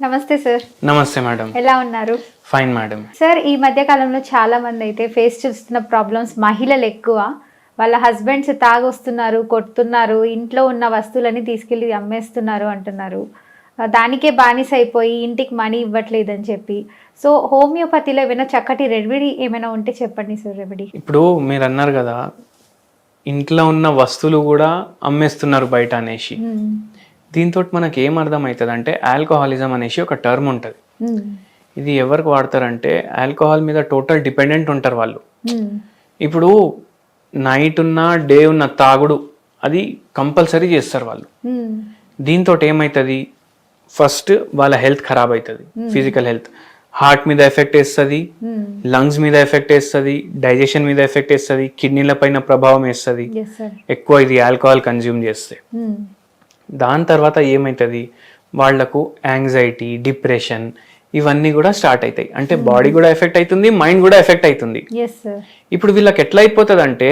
నమస్తే సార్ నమస్తే మేడం ఎలా ఉన్నారు? ఫైన్ మేడం సార్ ఈ మధ్య కాలంలో చాలా మంది అయితే ఫేస్ చేస్తున్న ప్రాబ్లమ్స్ మహిళలు ఎక్కువ. వాళ్ళ హస్బెండ్స్ తాగొస్తున్నారు కొడుతున్నారు ఇంట్లో ఉన్న వస్తువులని తీసుకెళ్ళి అమ్మేస్తున్నారు అంటున్నారు. దానికే బానిస అయిపోయి ఇంటికి మనీ ఇవ్వట్లేదని చెప్పి. సో హోమియోపతిలో ఏమైనా చక్కటి రెమెడీ ఏమైనా ఉంటే చెప్పండి సార్ రెమెడీ ఇప్పుడు మీరు అన్నారు కదా ఇంట్లో ఉన్న వస్తువులు కూడా అమ్మేస్తున్నారు బయట అనేసి. దీంతో మనకి ఏం అర్థమవుతుంది అంటే ఆల్కహాలిజం అనేసి ఒక టర్మ్ ఉంటుంది. ఇది ఎవరికి వాడతారంటే ఆల్కహాల్ మీద టోటల్ డిపెండెంట్ ఉంటారు వాళ్ళు. ఇప్పుడు నైట్ ఉన్న డే ఉన్న తాగుడు అది కంపల్సరీ చేస్తారు వాళ్ళు. దీంతో ఏమవుతుంది ఫస్ట్ వాళ్ళ హెల్త్ ఖరాబ్ అవుతుంది ఫిజికల్ హెల్త్ హార్ట్ మీద ఎఫెక్ట్ వేస్తుంది లంగ్స్ మీద ఎఫెక్ట్ వేస్తుంది డైజెషన్ మీద ఎఫెక్ట్ వేస్తుంది కిడ్నీల పైన ప్రభావం వేస్తుంది. ఎక్కువ ఇది ఆల్కహాల్ కన్జ్యూమ్ చేస్తే. దాని తర్వాత ఏమవుతుంది వాళ్ళకు యాంగ్జైటీ డిప్రెషన్ ఇవన్నీ కూడా స్టార్ట్ అవుతాయి అంటే బాడీ కూడా ఎఫెక్ట్ అవుతుంది మైండ్ కూడా ఎఫెక్ట్ అవుతుంది ఇప్పుడు వీళ్ళకి ఎట్లా అయిపోతుంది అంటే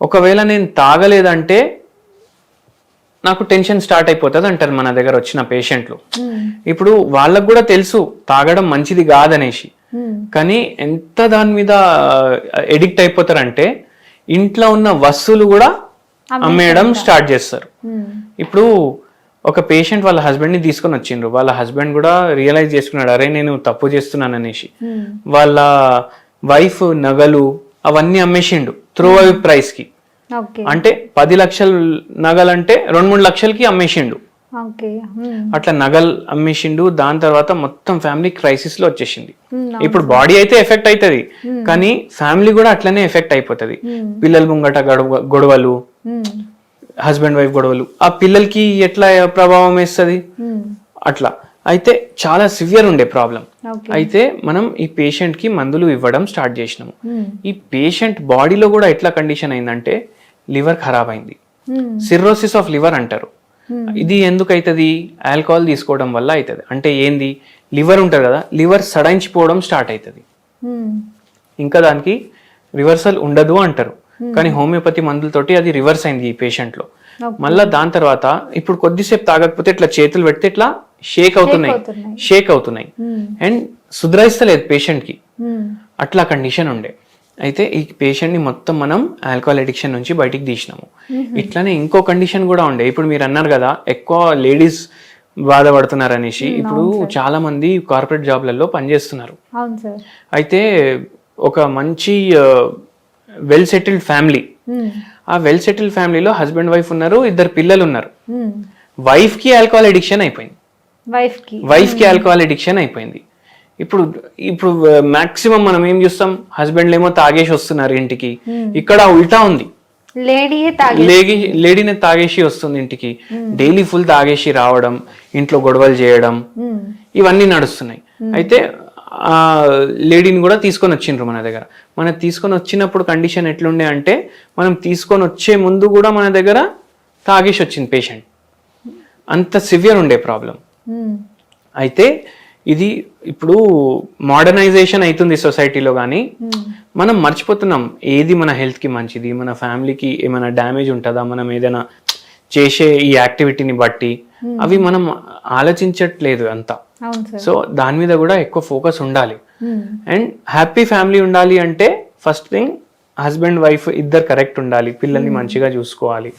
ఒకవేళ నేను తాగలేదంటే నాకు టెన్షన్ స్టార్ట్ అయిపోతుంది అంటారు మన దగ్గర వచ్చిన పేషెంట్లు ఇప్పుడు వాళ్ళకు కూడా తెలుసు తాగడం మంచిది కాదనేసి. కానీ ఎంత దాని మీద ఎడిక్ట్ అయిపోతారంటే ఇంట్లో ఉన్న వస్తువులు కూడా అమ్మేయడం స్టార్ట్ చేస్తారు. ఇప్పుడు ఒక పేషెంట్ వాళ్ళ హస్బెండ్ని తీసుకొని వచ్చిండ్రు. వాళ్ళ హస్బెండ్ కూడా రియలైజ్ చేసుకున్నాడు అరే నేను తప్పు చేస్తున్నాను అనేసి. వాళ్ళ వైఫ్ నగలు అవన్నీ అమ్మేసిండు త్రూ అవి ప్రైస్కి ఓకే. అంటే పది లక్షల నగలంటే రెండు మూడు లక్షలకి అమ్మేసిండు. అట్లా నగలు అమ్మేసిండు. దాని తర్వాత మొత్తం ఫ్యామిలీ క్రైసిస్లో వచ్చేసింది ఇప్పుడు బాడీ అయితే ఎఫెక్ట్ అవుతుంది కానీ ఫ్యామిలీ కూడా అట్లనే ఎఫెక్ట్ అయిపోతుంది. పిల్లల ముంగట గొడవ గొడవలు హస్బెండ్ వైఫ్ గొడవలు. ఆ పిల్లలకి ఎట్లా ప్రభావం వేస్తుంది? అట్లా. అయితే చాలా సివియర్ ఉండే ప్రాబ్లం అయితే మనం ఈ పేషెంట్కి మందులు ఇవ్వడం స్టార్ట్ చేసినాము. ఈ పేషెంట్ బాడీలో కూడా ఎట్లా కండిషన్ అయిందంటే లివర్ ఖరాబ్ అయింది. సిర్రోసిస్ ఆఫ్ లివర్ అంటారు. ఇది ఎందుకు అవుతుంది ఆల్కహాల్ తీసుకోవడం వల్ల అవుతుంది అంటే ఏంది? లివర్ ఉంటుంది కదా లివర్ సడైంచిపోవడం స్టార్ట్ అవుతుంది ఇంకా దానికి రివర్సల్ ఉండదు అంటారు. కానీ హోమియోపతి మందులతోటి అది రివర్స్ అయింది ఈ పేషెంట్లో మళ్ళా దాని తర్వాత ఇప్పుడు కొద్దిసేపు తాగకపోతే ఇట్లా చేతులు పెడితే ఇట్లా షేక్ అవుతున్నాయి. షేక్ అవుతున్నాయి. అండ్ సుధరాయిస్తలేదు పేషెంట్కి అట్లా కండిషన్ ఉండే. అయితే ఈ పేషెంట్ని మొత్తం మనం ఆల్కహాల్ అడిక్షన్ నుంచి బయటికి తీసినాము. ఇట్లానే ఇంకో కండిషన్ కూడా ఉండే. ఇప్పుడు మీరు అన్నారు కదా ఎక్కువ లేడీస్ బాధపడుతున్నారు అనేసి ఇప్పుడు చాలా మంది కార్పొరేట్ జాబ్లలో పనిచేస్తున్నారు. అయితే ఒక మంచి వెల్ సెటిల్డ్ ఫ్యామిలీ ఆ వెల్ సెటిల్డ్ ఫ్యామిలీలో హస్బెండ్ వైఫ్ ఉన్నారు ఇద్దరు పిల్లలు ఉన్నారు. వైఫ్కి ఆల్కహాల్ అడిక్షన్ అయిపోయింది. వైఫ్కి. వైఫ్కి ఆల్కహాల్ అడిక్షన్ అయిపోయింది. ఇప్పుడు ఇప్పుడు మాక్సిమం మనం ఏం చూస్తాం? హస్బెండ్ ఏమో తాగేసి వస్తున్నారు ఇంటికి. ఇక్కడ ఉల్టా ఉంది. లేడీని తాగేసి వస్తుంది ఇంటికి. డైలీ ఫుల్ తాగేసి రావడం ఇంట్లో గొడవలు చేయడం ఇవన్నీ నడుస్తున్నాయి. అయితే ఆ లేడీని కూడా తీసుకొని వచ్చిండ్రు మన దగ్గర. మన తీసుకొని వచ్చినప్పుడు కండిషన్ ఎట్లుండే అంటే మనం తీసుకొని వచ్చే ముందు కూడా మన దగ్గర తాగేసి వచ్చింది పేషెంట్. అంత సివియర్ ఉండే ప్రాబ్లం. అయితే ఇది ఇప్పుడు మోడర్నైజేషన్ అవుతుంది సొసైటీలో కానీ మనం మర్చిపోతున్నాం ఏది మన హెల్త్కి మంచిది మన ఫ్యామిలీకి ఏమైనా డ్యామేజ్ ఉంటుందా మనం ఏదైనా చేసే ఈ యాక్టివిటీని బట్టి. అవి మనం ఆలోచించట్లేదు అంతా. సో దాని మీద కూడా ఎక్కువ ఫోకస్ ఉండాలి. అండ్ హ్యాపీ ఫ్యామిలీ ఉండాలి అంటే ఫస్ట్ థింగ్ హస్బెండ్ వైఫ్ ఇద్దరు కరెక్ట్ ఉండాలి పిల్లల్ని మంచిగా చూసుకోవాలి.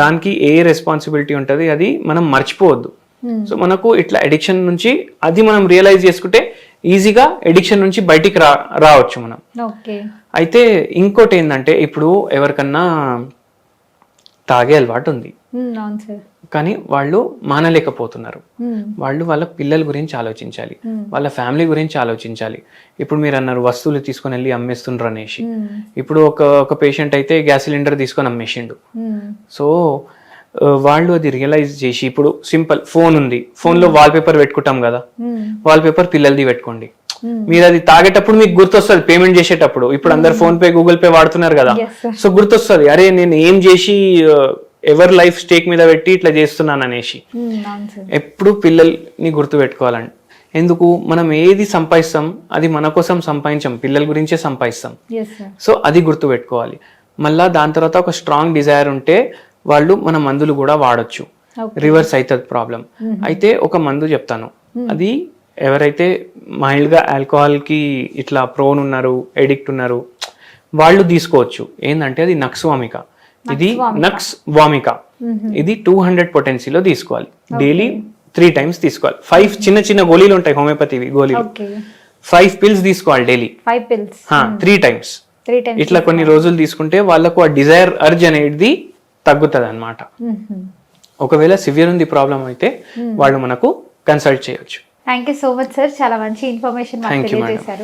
దానికి ఏ రెస్పాన్సిబిలిటీ ఉంటుంది అది మనం మర్చిపోవద్దు. సో మనకు ఇట్లా ఎడిక్షన్ నుంచి అది మనం రియలైజ్ చేసుకుంటే ఈజీగా ఎడిక్షన్ నుంచి బయటికి రా రావచ్చు మనం. అయితే ఇంకోటి ఏంటంటే ఇప్పుడు ఎవరికన్నా తాగే అలవాటు ఉంది. కానీ వాళ్ళు మానలేకపోతున్నారు. వాళ్ళు వాళ్ళ పిల్లల గురించి ఆలోచించాలి. వాళ్ళ ఫ్యామిలీ గురించి ఆలోచించాలి. ఇప్పుడు మీరు అన్నారు వస్తువులు తీసుకొని వెళ్ళి అమ్మేస్తుండ్రు అనేసి. ఇప్పుడు ఒక ఒక పేషెంట్ అయితే గ్యాస్ సిలిండర్ తీసుకొని అమ్మేసిండు. సో వాళ్ళు అది రియలైజ్ చేసి ఇప్పుడు సింపుల్ ఫోన్ ఉంది. ఫోన్లో వాల్ పేపర్ పెట్టుకుంటాం కదా. వాల్ పేపర్ పిల్లలది పెట్టుకోండి. మీరు అది తాగేటప్పుడు మీకు గుర్తొస్తుంది పేమెంట్ చేసేటప్పుడు. ఇప్పుడు అందరు ఫోన్ పే గూగుల్ పే వాడుతున్నారు కదా. సో గుర్తొస్తుంది అరే నేను ఏం చేసి ఎవరి లైఫ్ స్టేక్ మీద పెట్టి ఇట్లా చేస్తున్నాను అనేసి. సార్ ఎప్పుడు పిల్లల్ని గుర్తు పెట్టుకోవాలండి. ఎందుకు? మనం ఏది సంపాదిస్తాం అది మన కోసం సంపాదించాం పిల్లల గురించే సంపాదిస్తాం. సో అది గుర్తు పెట్టుకోవాలి. మళ్ళా దాని తర్వాత ఒక స్ట్రాంగ్ డిజైర్ ఉంటే వాళ్ళు మన మందులు కూడా వాడొచ్చు. రివర్స్ అవుతుంది ప్రాబ్లం అయితే ఒక మందు చెప్తాను. అది ఎవరైతే మైల్డ్గా ఆల్కహాల్కి ఇట్లా ప్రోన్ ఉన్నారు ఎడిక్ట్ ఉన్నారు వాళ్ళు తీసుకోవచ్చు. ఏంటంటే అది నక్స్ వామిక. ఇది నక్స్ వామిక. ఇది టూ హండ్రెడ్ పొటెన్సీలో తీసుకోవాలి. డైలీ త్రీ టైమ్స్ తీసుకోవాలి. ఫైవ్ చిన్న చిన్న గోళీలు ఉంటాయి హోమియోపతివి గోళీలు. ఫైవ్ పిల్స్ తీసుకోవాలి daily. Five pills three times three times ఇట్లా కొన్ని రోజులు తీసుకుంటే వాళ్ళకు ఆ డిజైర్ అర్జ్ అనేది తగ్గుతుంది అనమాట ఒకవేళ సివియర్ ఉంది ప్రాబ్లం అయితే వాళ్ళు మనకు కన్సల్ట్ చేయొచ్చు. Thank you so much sir చాలా మంచి ఇన్ఫర్మేషన్ మాకు. తెలియజేశారు